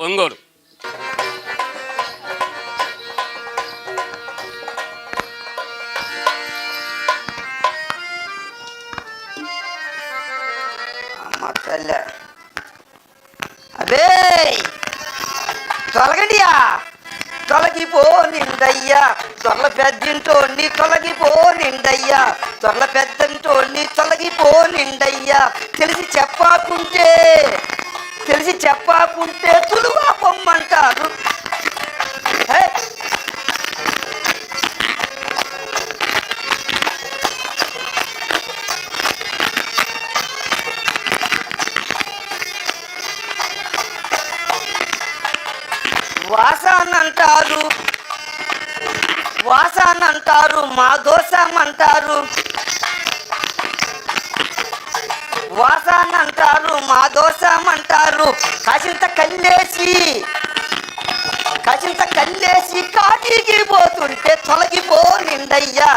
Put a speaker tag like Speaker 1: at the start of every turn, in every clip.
Speaker 1: ఒంగోలు.
Speaker 2: అమ్మ అదే తొలగడియా? తొలగిపో నిండయ్యా తొల్ల పెద్దంటోని తొలగిపో నిండయ్యా తొల్ల పెద్దంటోని తొలగిపో నిండయ్యా తెలిసి చెప్పాకుంటే తెలిసి చెప్పాకుంటే తులువా పొమ్మంటారు హే! వాసానంటారు. వాసానంటారు మా దోషమంటారు వాసానంటారు మా దోషమంటారు కాసింత కల్లేసి కాసింత కల్లేసి కాటికి పోతుంటే తొలగిపో నిండయ్యా.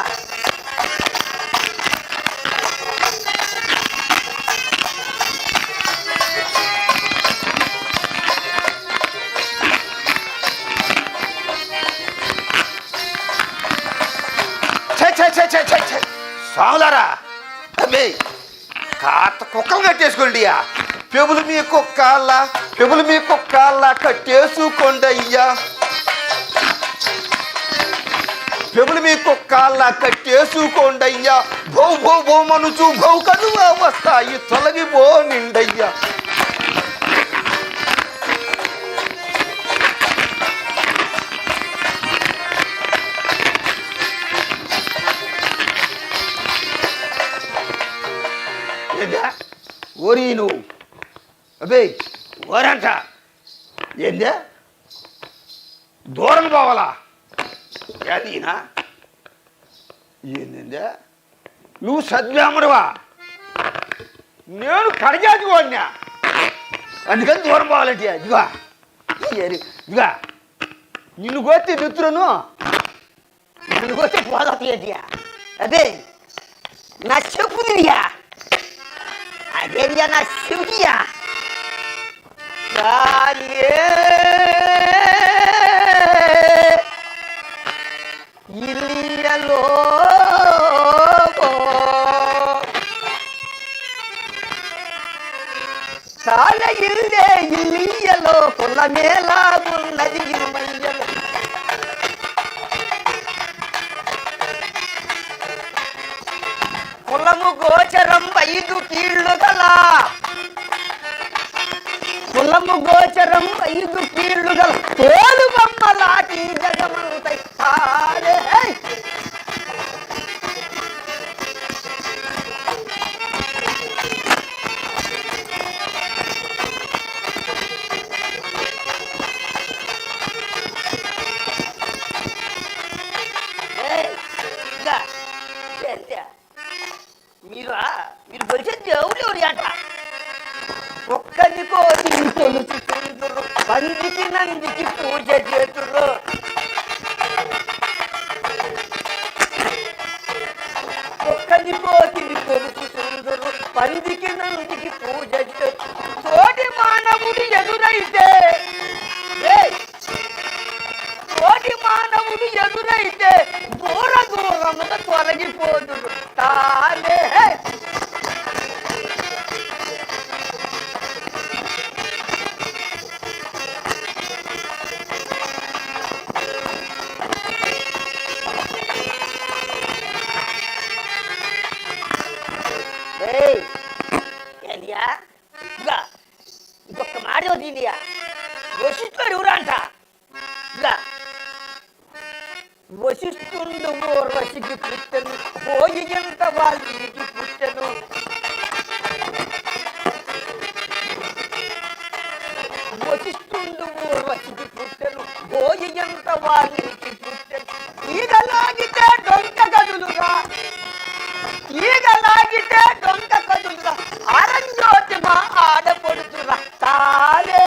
Speaker 3: స్వాములారా అమ్మే కాత కుక్కలు కట్టేసుకోండియా పెబులు మీ కుక్కల పెబులు మీ కుక్కల కట్టేసుకోండి అయ్యా పెబులు మీ కుక్కల కట్టేసుకోండి అయ్యా భౌ భౌ భౌ మనుచు భౌ కనువా వస్తాయి తొలగిపో నిండయ్యా. ఓరి నువ్వు అబ్బే ఓరంట. ఏందే? దూరం పోవాలా? ఏదీనా ఏందే నువ్వు సద్వ్యామరువా నేను కడజాతి వాడినా. అందుకని దూరం పోవాలంటే ఇదిగా. ఇదిగా. నిన్ను కొట్టి మిత్రును
Speaker 2: నన్ను కొట్టి పోదటియా అదే నా трагедия на семья. Далее. Илья Лобо. சாலையிலே இல்லையலோ சொல்ல மேலாகும் நதியின் மையலோ కులము గోచరం ఐదు కీళ్ళు గల కులము గోచరం ఐదు కీళ్ళు గల తోలు బొమ్మలాటి జగమంతై ఒక్కది కోటిని కొలుచుకుందరు పందికి నందికి పూజ చేతురు తోటి మానవుడు ఎదురైతే ఏయ్, తోటి మానవుడు ఎదురైతే దూర దూరముగా తొలగిపోదు తానే ವಾಸವಾಗಿ ಈಗಲಾಗಿದೆ ಡೊಂಕ ಕದುಲುಗ ಈಗಲಾಗಿದೆ ಡೊಂಕ ಕದುಲುಗ ಅರಂಜೋತಿಮ ಆಡಪಡುತ್ತುಗ ತಾಲೇ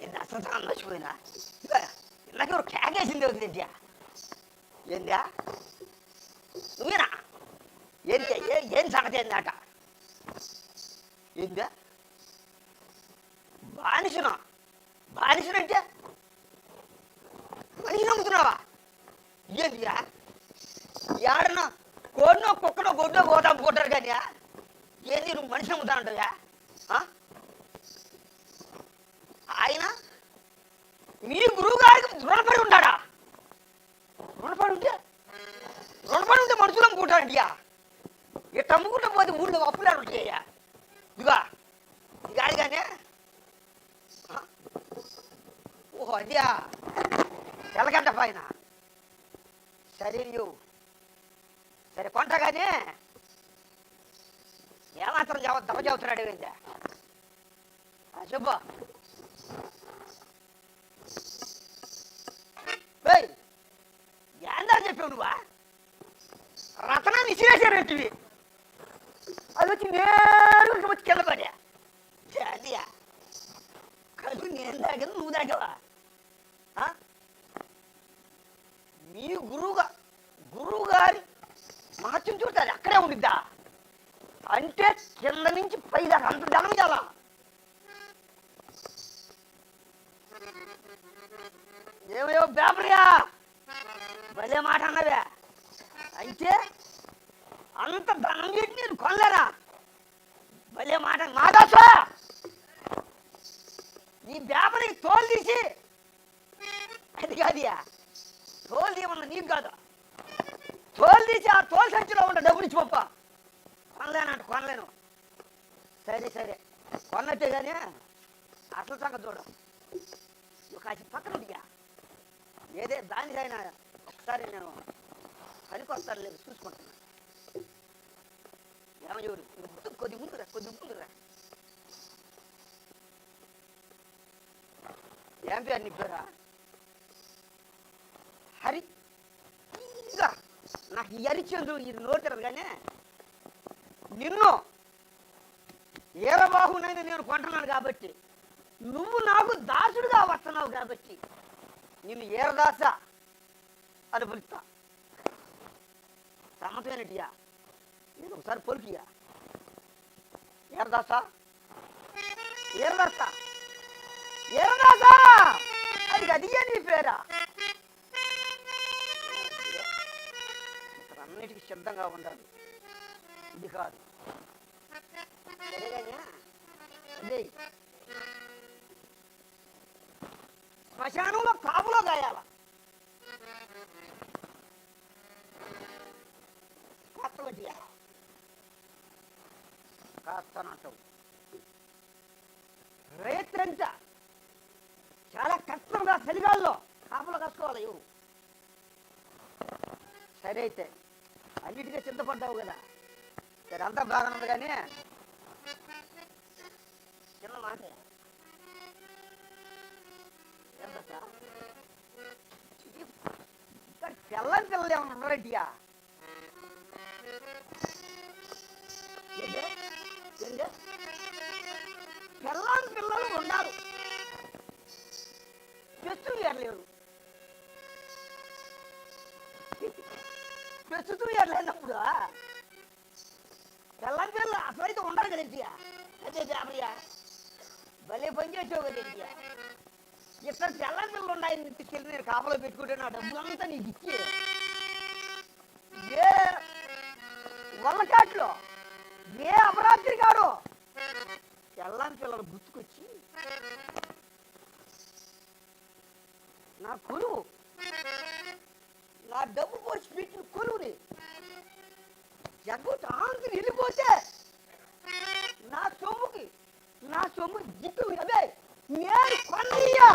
Speaker 2: 이나 서상한 거 죽어나 이거야 이나 그렇게 하게 신다고 그랬지 ఏందా నువ్వేనా? ఏంటి ఏం సంగతి ఏందాట? ఏందా బానిసిన? బానిసనంటే మనిషి నమ్ముతున్నావా? ఏంటియా ఏడనో కోడినో కుక్కనో గొడ్డో పోతా అమ్ముకుంటారు కానీ ఏంది నువ్వు మనిషి నమ్ముతా ఉంటావా ఆయన మీ గురువు గారికి రుణపడి ఉంటాడా? రుణపడి ఉంటే రుణపడి ఉంటే మనుషులం అమ్ముకుంటాడండియా ఇక అమ్ముకుంటా పోతే ఊళ్ళో అప్పులాడు ఉంటాయ్యా ఇదిగా ఇది కాదు కానీ ఆ? ఓహో అదియా. తెల్లగడ్డ పైన. సరే నీవు సరే కొంట కానీ ఏమాత్రం జవ దవ చదువుతున్నాడు ఏంటా చెప్పు. ఏయ్, ఏందా చెప్పావు నువ్వా? రతనాన్ని ఇసిరేసారేంటివి అది వచ్చి నేరుగా వచ్చి కింద పడా అదియా కళ్ళు నేను దాకా నువ్వు దాకావా మీ గురువుగా గురువు గారి మహత్యం చూస్తే అది అక్కడే ఉండిద్దా? అంటే కింద నుంచి పై దాకా అంత ధనం చాలా ఏమయో బేపరియా భలే మాట అన్నవే. అయితే అంత ధనం పెట్టి నేను కొనలేరా? భలే మాట మాదాసు నీ బేపరికి తోలు తీసి అది కాదియా తోలు తీయమన్నా నీకు కాదు. తోలు తీసి ఆ తోలు సంచిలో ఉన్న డబ్బులు ఇచ్చి పప్ప కొనలేనంట కొనలేను. సరే సరే. కొన్నట్టే కానీ అసలు సంగతి చూడు. కాసి పక్కన దిగా ఏదే దానికైనా ఒకసారి నేను పనికి వస్తాను లేదు చూసుకుంటున్నాను ఏమో ముందు కొద్ది ముందురా కొద్ది ముందురా ఏం పేరు నీ పేరా? హరి. నాకు ఈ అరిచేందు ఇది నోరుతారు కానీ నిన్ను ఏరబాహునైనా నేను కొంటున్నాను కాబట్టి నువ్వు నాకు దాసుడుగా వస్తున్నావు కాబట్టి నిన్ను ఏరదాసా అని పిలుస్తా సమ్మతమైనటియా నేను ఒకసారి పొలికియా ఏరదాసా? ఏరదాసా? ఏరదాసా? అది అదియే నీ పేరా? అన్నిటికీ శబ్దంగా ఉండాలి. ఇది కాదు. అదే. శ్మశానంలో కష్టపడియా కాస్తానంటావు రైత్రంతా చాలా కష్టంగా చలిగాల్లో కాపలు కసుకోవాలి సరే అయితే అన్నిటికీ చింతపడ్డావు కదా. సరే అంతా బాగానే ఉంది కానీ. చిన్న మాట. ఇక్కడ తెల్లని పిల్లలు ఏమన్నా ఉన్నారంటియా ఏంటి? పిల్లలు పిల్లలు ఉన్నారు. ప్రస్తుతం లేరు ప్రస్తుతం ఎరలేనప్పుడు తెల్లని పిల్లలు అసలైతే ఉండరు కదంటియా అదే జాబరియా భలే పని చేసావు కదంటియా ఇక్కడ తెల్లని పిల్లలు ఉన్నాయని తీసుకెళ్ళి నేను కాపలో పెట్టుకుంటే నా డబ్బులంతా నీకు ఇచ్చి ఏ వల్లకాట్లో ఏ అపరాత్రి కాడు తెల్లని పిల్లలు గుర్తుకొచ్చి నా కొలువు నా డబ్బు పోసి పెట్టిన కొలువుని జగ్గు తాంతి వెళ్ళిపోతే నా సొమ్ముకి నా సొమ్ము జిట్టు అవే నేను కొన్నయ్యా.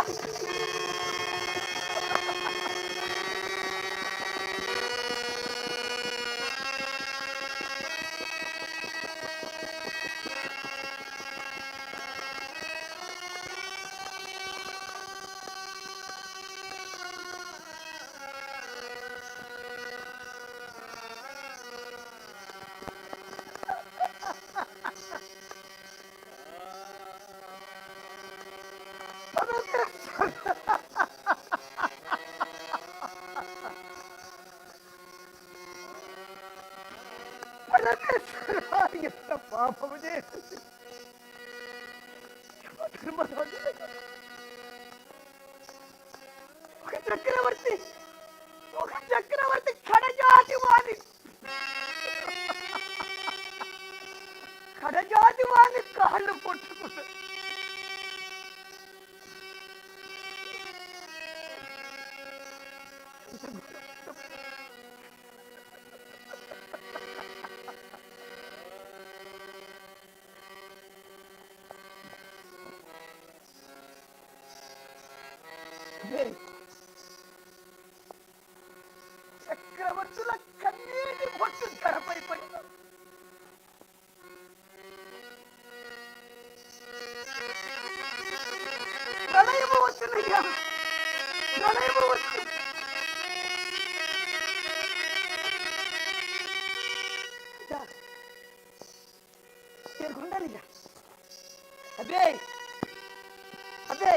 Speaker 2: చక్రవర్తి ఒక చక్రవర్తి కడజాతి వాణి. కడజాతి వాణి కాళ్ళు పట్టుకున్నాడు చేరుకుంటానిగా అబ్బే అబ్బే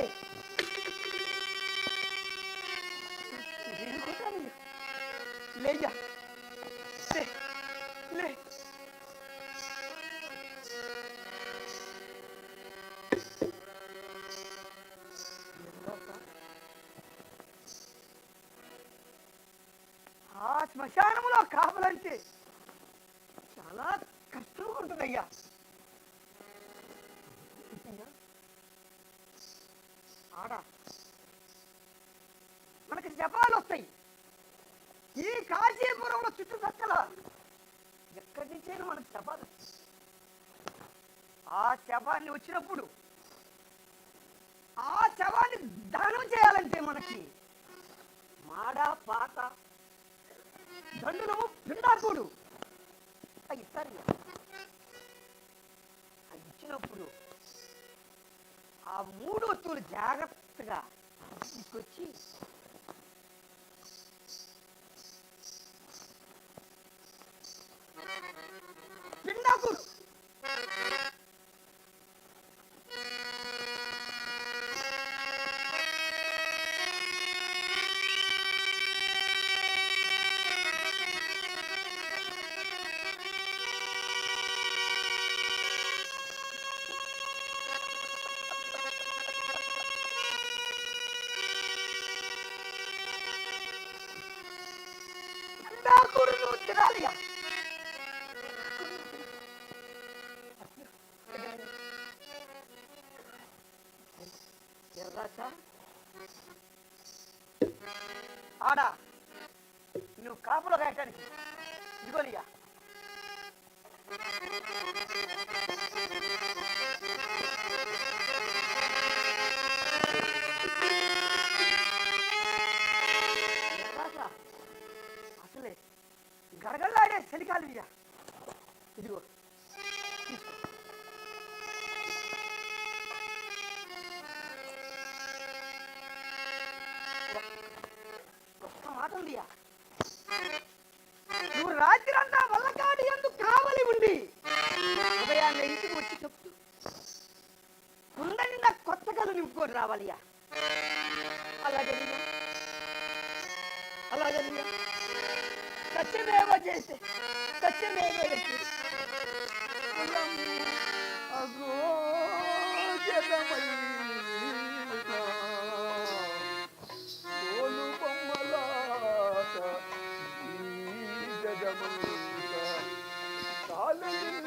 Speaker 2: చేరుకుంటానిగా లేయ్యా లే లే ఆ శ్మశానములో కావాలంటే చాలా కష్టంగా ఉంటుందయ్యా ఆడ. మనకి జపాలు వస్తాయి. ఈ కాశీపురంలో చుట్టుపక్కల ఎక్కడి నుంచైనా మనకు జపాలు ఆ శవాన్ని వచ్చినప్పుడు ఆ శవాన్ని దానం చేయాలంటే మనకి మాడ పాత దండులము పిండాకుడు. ఇస్తారు ఇక. ఇచ్చినప్పుడు ఆ మూడు వస్తువులు జాగ్రత్తగా తీసుకొచ్చి ఆడా నువ్వు కాపులో కట్టడానికి ఇదిగోనియా ఎర్రాసా అసలే గడగడలాడే చలికాలు ఇయ్యా ఇదిగో తీసుకో ఉందియా నువ్వు రాత్రంతా వల్లకాడి ఎందుకు కావలి ఉండి ఉదయాన్నే ఇంటికి వచ్చి చెప్తూ కుండ నిండా కొత్త కథ నింపుకొని రావాలియా అలాగే నిన్న. అలాగే నిన్న. సత్యమేవ చేస్తే సత్యమేవ అగో జగమయ్య Camında Salim